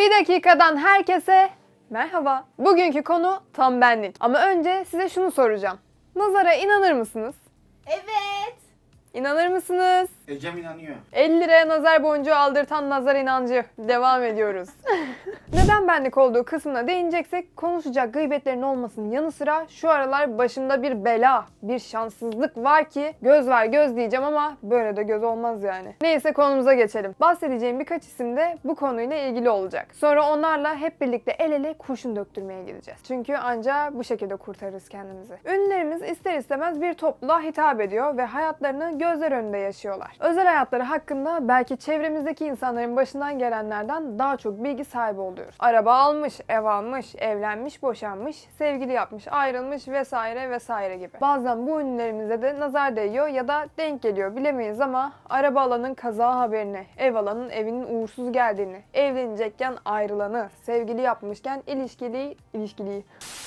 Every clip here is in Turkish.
Bir dakikadan herkese merhaba. Bugünkü konu tam benlik. Ama önce size şunu soracağım. Nazara inanır mısınız? Evet. İnanır mısınız? Ecem inanıyor. 50 liraya nazar boncuğu aldırtan nazar inancı. Devam ediyoruz. Neden benlik olduğu kısmına değineceksek konuşacak gıybetlerin olmasının yanı sıra şu aralar başımda bir bela, bir şanssızlık var ki göz var göz diyeceğim ama böyle de göz olmaz yani. Neyse konumuza geçelim. Bahsedeceğim birkaç isim de bu konuyla ilgili olacak. Sonra onlarla hep birlikte el ele kurşun döktürmeye gideceğiz. Çünkü anca bu şekilde kurtarırız kendimizi. Ünlülerimiz ister istemez bir topluluğa hitap ediyor ve hayatlarını gözler önünde yaşıyorlar. Özel hayatları hakkında belki çevremizdeki insanların başından gelenlerden daha çok bilgi sahibi oluyoruz. Araba almış, ev almış, evlenmiş, boşanmış, sevgili yapmış, ayrılmış vesaire vesaire gibi. Bazen bu ünlülerimize de nazar değiyor ya da denk geliyor bilemeyiz ama araba alanın kaza haberini, ev alanın evinin uğursuz geldiğini, evlenecekken ayrılanı, sevgili yapmışken ilişkili, ilişkili,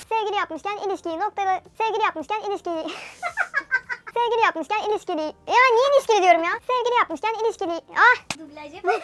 Sevgili yapmışken ilişkiyi noktada... Sevgili yapmışken ilişkiyi... Sevgili yapmışken ilişkili... Ya niye ilişkili diyorum ya? Sevgili yapmışken ilişkili... Ah! Dublaj.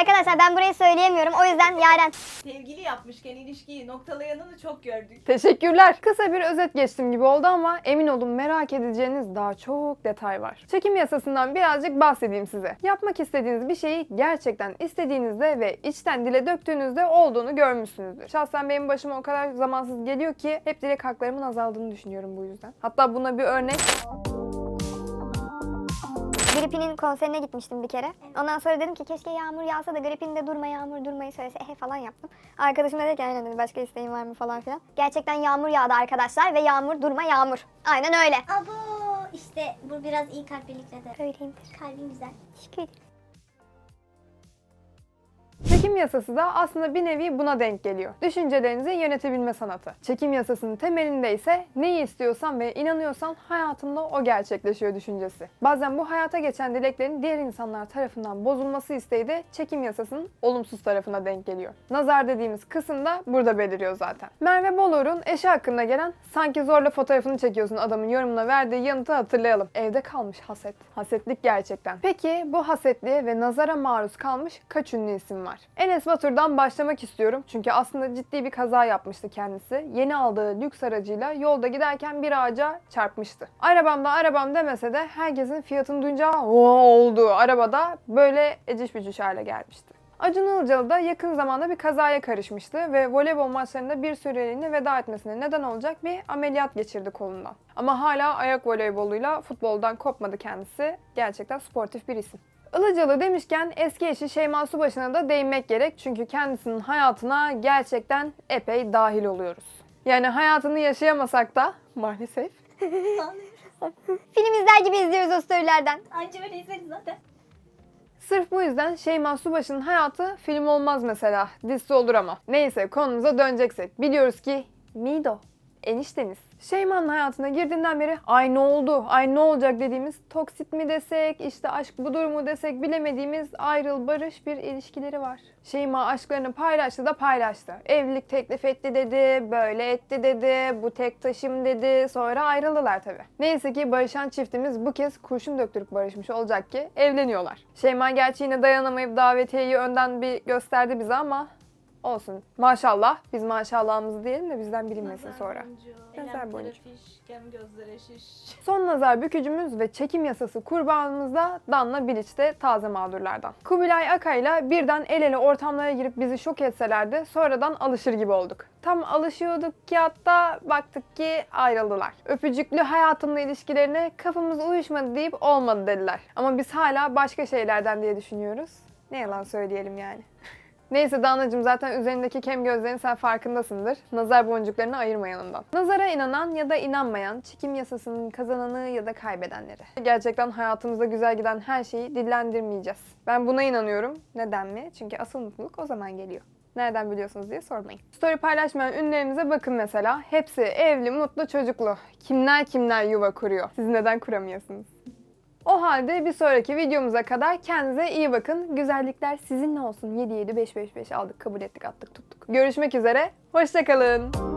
Arkadaşlar ben burayı söyleyemiyorum. O yüzden Yaren. Sevgili yapmışken ilişkiyi noktalayanını çok gördük. Teşekkürler. Kısa bir özet geçtim gibi oldu ama emin olun merak edeceğiniz daha çok detay var. Çekim yasasından birazcık bahsedeyim size. Yapmak istediğiniz bir şeyi gerçekten istediğinizde ve içten dile döktüğünüzde olduğunu görmüşsünüzdür. Şahsen benim başıma o kadar zamansız geliyor ki hep dilek haklarımın azaldığını düşünüyorum bu yüzden. Hatta buna bir örnek Gripin'in konserine gitmiştim bir kere. Ondan sonra dedim ki keşke yağmur yağsa da Gripin de durma yağmur durmayı söylese ehe falan yaptım. Arkadaşım dedi ki aynen dedi başka isteğin var mı falan filan. Gerçekten yağmur yağdı arkadaşlar ve yağmur durma yağmur. Aynen öyle. Abo işte bu biraz iyi kalplilikle de. Öyleyimdir. Kalbin güzel. Teşekkür ederim. Çekim yasası da aslında bir nevi buna denk geliyor. Düşüncelerinizi yönetebilme sanatı. Çekim yasasının temelinde ise neyi istiyorsan ve inanıyorsan hayatında o gerçekleşiyor düşüncesi. Bazen bu hayata geçen dileklerin diğer insanlar tarafından bozulması isteği de çekim yasasının olumsuz tarafına denk geliyor. Nazar dediğimiz kısım da burada beliriyor zaten. Merve Bolur'un eşi hakkında gelen sanki zorla fotoğrafını çekiyorsun adamın yorumuna verdiği yanıtı hatırlayalım. Evde kalmış haset. Hasetlik gerçekten. Peki bu hasetliğe ve nazara maruz kalmış kaç ünlü isim var? Enes Batur'dan başlamak istiyorum. Çünkü aslında ciddi bir kaza yapmıştı kendisi. Yeni aldığı lüks aracıyla yolda giderken bir ağaca çarpmıştı. Arabamda arabam demese de herkesin fiyatını duyunca "Oo" oldu. Arabada böyle eciş bücüş hale gelmişti. Acun Ilıcalı da yakın zamanda bir kazaya karışmıştı ve voleybol maçlarında bir süreliğine veda etmesine neden olacak bir ameliyat geçirdi kolundan. Ama hala ayak voleyboluyla futboldan kopmadı kendisi. Gerçekten sportif bir isim. Ilıcalı demişken eski eşi Şeyma Subaşı'na da değinmek gerek çünkü kendisinin hayatına gerçekten epey dahil oluyoruz. Yani hayatını yaşayamasak da maalesef Film izler gibi izliyoruz o storylerden. Anca öyle izleriz zaten. Sırf bu yüzden Şeyma Subaşı'nın hayatı film olmaz mesela. Dizisi olur ama. Neyse konumuza döneceksek. Biliyoruz ki Mido. Enişteniz. Şeyma'nın hayatına girdiğinden beri ay ne oldu, ay ne olacak dediğimiz toksit mi desek, işte aşk budur mu desek bilemediğimiz ayrıl barış bir ilişkileri var. Şeyma aşklarını paylaştı da paylaştı. Evlilik teklif etti dedi, böyle etti dedi, bu tek taşım dedi. Sonra ayrıldılar tabi. Neyse ki barışan çiftimiz bu kez kurşun döktürüp barışmış olacak ki evleniyorlar. Şeyma gerçi yine dayanamayıp davetiyeyi önden bir gösterdi bize ama olsun. Maşallah. Biz maşallahımızı diyelim de bizden bilinmesin sonra. Nazar boncuğu. Fiş, gem gözlere şiş. Son nazar bükücümüz ve çekim yasası kurbanımız da Danla Bilic de taze mağdurlardan. Kubilay Akay'la birden el ele ortamlara girip bizi şok etseler de sonradan alışır gibi olduk. Tam alışıyorduk ki hatta baktık ki ayrıldılar. Öpücüklü hayatımla ilişkilerine kafamız uyuşmadı deyip olmadı dediler. Ama biz hala başka şeylerden diye düşünüyoruz. Ne yalan söyleyelim yani. Neyse Danlacığım zaten üzerindeki kem gözlerin sen farkındasındır. Nazar boncuklarını ayırma yanından. Nazara inanan ya da inanmayan, çekim yasasının kazananı ya da kaybedenleri. Gerçekten hayatımızda güzel giden her şeyi dillendirmeyeceğiz. Ben buna inanıyorum. Neden mi? Çünkü asıl mutluluk o zaman geliyor. Nereden biliyorsunuz diye sormayın. Story paylaşmayan ünlülerimize bakın mesela. Hepsi evli, mutlu, çocuklu. Kimler kimler yuva kuruyor. Siz neden kuramıyorsunuz? O halde bir sonraki videomuza kadar kendinize iyi bakın. Güzellikler sizinle olsun. 7 7 5 5 5 aldık, kabul ettik, attık, tuttuk. Görüşmek üzere. Hoşçakalın.